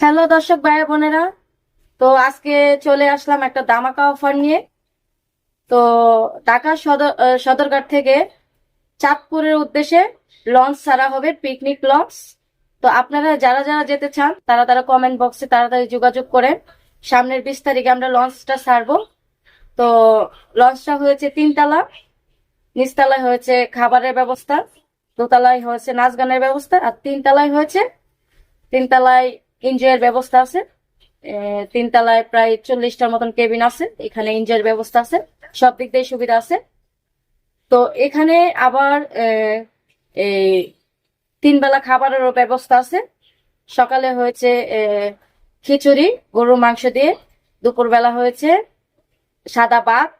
Hello দর্শক ভাই বোনেরা। তো আজকে চলে আসলাম একটা দামাকা অফার নিয়ে। তো ঢাকা সদর সদরঘাট থেকে চাঁদপুরের উদ্দেশ্যে লঞ্চ ছাড়া হবে পিকনিক লঞ্চ। তো আপনারা যারা যারা যেতে চান, তারা তারা কমেন্ট বক্সে তাড়াতাড়ি যোগাযোগ করেন সামনের বিশ তারিখে আমরা লঞ্চটা ছাড়বো। তো লঞ্চটা হয়েছে তিনতলা, নিচতলায় হয়েছে খাবারের ব্যবস্থা, দোতলায় হয়েছে নাচ গানের ব্যবস্থা, আর তিনতলায় হয়েছে, তিনতলায় এনজয়ের ব্যবস্থা আছে। তিনতলায় প্রায় চল্লিশটার মতন কেবিন আছে। এখানে এনজয়ের ব্যবস্থা আছে। সব দিক দিয়ে সুবিধা আছে। তো এখানে আবার তিন বেলা খাবারেরও ব্যবস্থা আছে। সকালে হয়েছে খিচুড়ি, গরুর মাংস দিয়ে। দুপুরবেলা হয়েছে সাদা ভাত।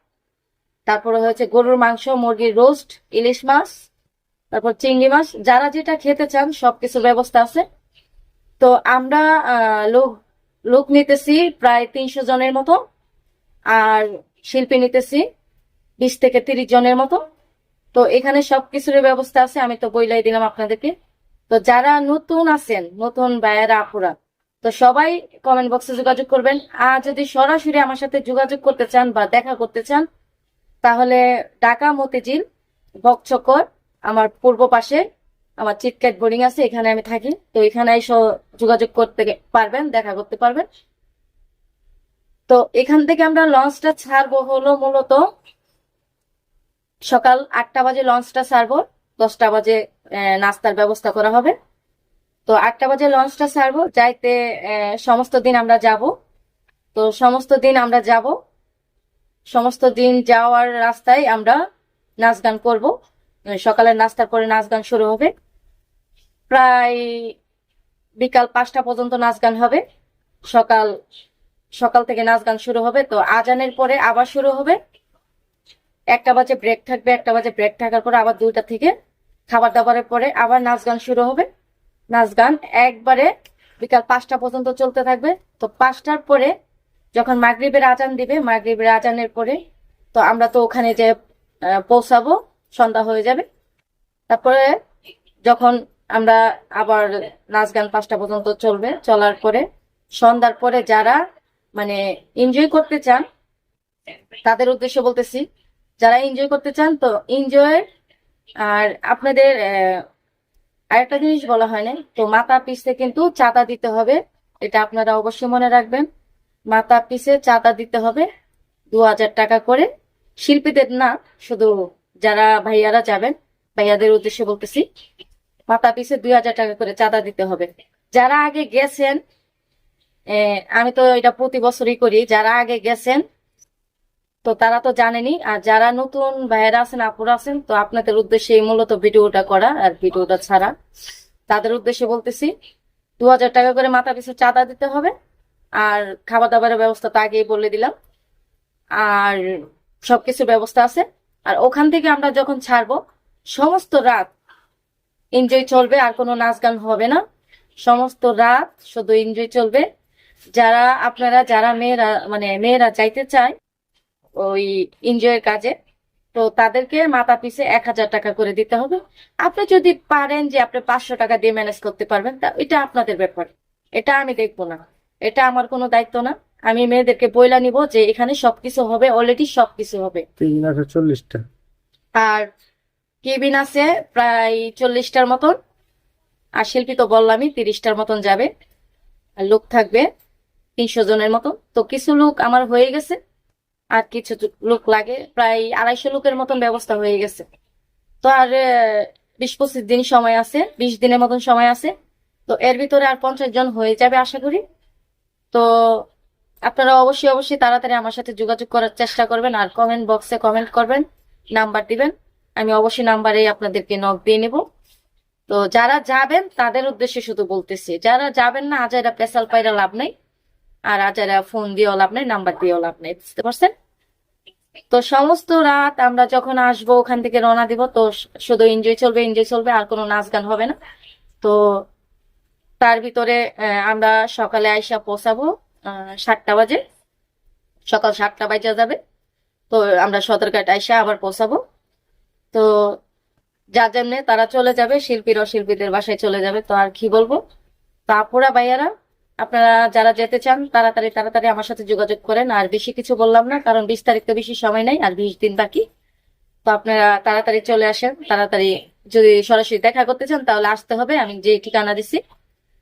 তারপরে হয়েছে গরুর মাংস, মুরগির রোস্ট, ইলিশ মাছ, তারপর চিংড়ি মাছ। যারা যেটা খেতে চান, সবকিছুর ব্যবস্থা আছে। তো আমরা লোক লোক নিতেছি প্রায় তিনশো জনের মতো, আর শিল্পী নিতেছি বিশ থেকে তিরিশ জনের মতো। তো এখানে সবকিছুর ব্যবস্থা আছে, আমি তো বইলাই দিলাম আপনাদেরকে। তো যারা নতুন আছেন, নতুন ভাইয়েরা, আপুরা, তো সবাই কমেন্ট বক্সে যোগাযোগ করবেন। আর যদি সরাসরি আমার সাথে যোগাযোগ করতে চান বা দেখা করতে চান, তাহলে ঢাকা মতিঝিল বকচকর আমার পূর্ব পাশে আমার চিটক্যাট বোর্ডিং আছে, এখানে আমি থাকি। তো এখানে এসে যোগাযোগ করতে পারবেন, দেখা করতে পারবেন। তো এখান থেকে আমরা লঞ্চটা ছাড়বো হলো মূলত সকাল আটটা বাজে লঞ্চটা ছাড়বো, দশটা বাজে নাস্তার ব্যবস্থা করা হবে। তো আটটা বাজে লঞ্চটা ছাড়বো, যাইতে সমস্ত দিন আমরা যাব। তো সমস্ত দিন আমরা যাব। সমস্ত দিন যাওয়ার রাস্তায় আমরা নাচ গান করব। সকালের নাস্তার পরে নাচ গান শুরু হবে। প্রায় বিকাল পাঁচটা পর্যন্ত নাচ গান হবে। সকাল সকাল থেকে নাচ গান শুরু হবে। তো আজানের পরে আবার শুরু হবে। একটা বাজে ব্রেক থাকবে, একটা বাজে ব্রেক থাকার পরে আবার দুইটা থেকে খাবার দাবারের পরে আবার নাচ গান শুরু হবে। নাচ গান একবারে বিকাল পাঁচটা পর্যন্ত চলতে থাকবে। তো পাঁচটার পরে যখন মাগরিবের আজান দিবে, মাগরিবের আজানের পরে তো আমরা তো ওখানে যে পৌঁছাবো, সন্ধ্যা হয়ে যাবে। তারপরে যখন আমরা আবার নাচ গান পাঁচটা পর্যন্ত চলবে। চলার পরে, সন্ধ্যার পরে যারা মানে এনজয় করতে চান, তাদের উদ্দেশ্যে বলতেছি, যারা এনজয় করতে চান, তো এনজয় আর আপনাদের আরেকটা জিনিস বলা হয় না, তো মাথা পিসে কিন্তু চাঁদা দিতে হবে, এটা আপনারা অবশ্যই মনে রাখবেন। মাথা পিসে চাঁদা দিতে হবে দু হাজার টাকা করে। শিল্পীদের না, শুধু যারা ভাইয়ারা যাবেন, ভাইয়াদের উদ্দেশ্যে বলতেছি মাথা পিছে দুই হাজার টাকা করে চাঁদা দিতে হবে। যারা আগে গেছেন আমি তো এটা প্রতি বছরই করি, যারা আগে গেছেন, তো তারা তো জানেনই আর যারা নতুন ভাইয়েরা আছেন, আপুরা আছেন, তো আপনাদের উদ্দেশ্যে মূলত ভিডিওটা করা আর ভিডিওটা ছাড়া। তাদের উদ্দেশ্যে বলতেছি, দু হাজার টাকা করে মাথা পিছু চাঁদা দিতে হবে, আর খাবার দাবারের ব্যবস্থা তো আগেই বলে দিলাম, আর সবকিছুর ব্যবস্থা আছে। আর ওখান থেকে আমরা যখন ছাড়বো, সমস্ত রাত এনজয় চলবে আর কোনো নাচ গান হবে না। সমস্ত রাত শুধু এনজয় চলবে। যারা আপনারা যারা মেয়েরা মানে মেয়েরা যাইতে চায় ওই এনজয়ের কাজে তো তাদেরকে মাথা পিছে এক হাজার টাকা করে দিতে হবে। আপনি যদি পারেন যে আপনি পাঁচশো টাকা দিয়ে ম্যানেজ করতে পারবেন তা এটা আপনাদের ব্যাপার। এটা আমি দেখব না। এটা আমার কোনো দায়িত্ব না। আমি মেয়েদেরকে বইলা নিব যে এখানে সবকিছু হবে অলরেডি সবকিছু হবে। তিন চল্লিশটা। আর কেবিন আছে প্রায় চল্লিশটার মতন। আর শিল্পী তো বললামই তিরিশটার মতন যাবে। আর লোক থাকবে তিনশো জনের মতন। তো কিছু লোক আমার হয়ে গেছে। আর কিছু লোক লাগে, প্রায় আড়াইশো লোকের মতন ব্যবস্থা হয়ে গেছে। তো আর বিশ পঁচিশ দিন সময় আছে, বিশ দিনের মতন সময় আছে। তো এর ভিতরে আর পঞ্চাশ জন হয়ে যাবে আশা করি। তো আপনারা অবশ্যই অবশ্যই তাড়াতাড়ি আমার সাথে যোগাযোগ করার চেষ্টা করবেন। আর কমেন্ট বক্সে কমেন্ট করবেন, নাম্বার দিবেন। আমি অবশ্যই নাম্বারে আপনাদেরকে নক দিয়ে নেব। তো যারা যাবেন, তাদের উদ্দেশ্যে শুধু বলতেছি, যারা যাবেন না, আজাইরা পেশাল পাইরা লাভ নাই। আর আজাইরা ফোন দিয়েও লাভ নাই নাম্বার দিয়েও লাভ নাই, বুঝতে পারছেন? তো সমস্ত রাত আমরা যখন আসব, ওখান থেকে রওনা দিব, তো শুধু এনজয় চলবে এনজয় চলবে, আর কোনো নাচ গান হবে না। তো তার ভিতরে আমরা সকালে আইসা পৌঁছাবো সাতটা বাজে। সকাল সাতটা বাজে যাবে। তো আমরা সদরঘাট আইসা আবার পৌঁছাবো। তো যার জন্য তারা চলে যাবে, শিল্পীরা শিল্পীদের বাসায় চলে যাবে। তো আর কি বলব? তো আপুরা ভাইয়ারা, আপনারা যারা যেতে চান, তাড়াতাড়ি তাড়াতাড়ি আমার সাথে যোগাযোগ করেন। আর বেশি কিছু বললাম না, কারণ বিশ তারিখ তো বেশি সময় নেই, আর বিশ দিন বাকি। তো আপনারা তাড়াতাড়ি চলে আসেন, তাড়াতাড়ি যদি সরাসরি দেখা করতে চান, তাহলে আসতে হবে। আমি যে ঠিকানা দিচ্ছি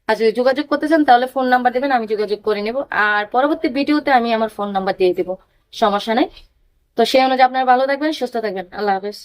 আর যদি যোগাযোগ করতে চান, তাহলে ফোন নাম্বার দেবেন, আমি যোগাযোগ করে নেব। আর পরবর্তী ভিডিওতে আমি আমার ফোন নাম্বার দিয়ে দেবো, সমস্যা নেই। তো সেই অনুযায়ী আপনারা ভালো থাকবেন, সুস্থ থাকবেন। আল্লাহ হাফেজ।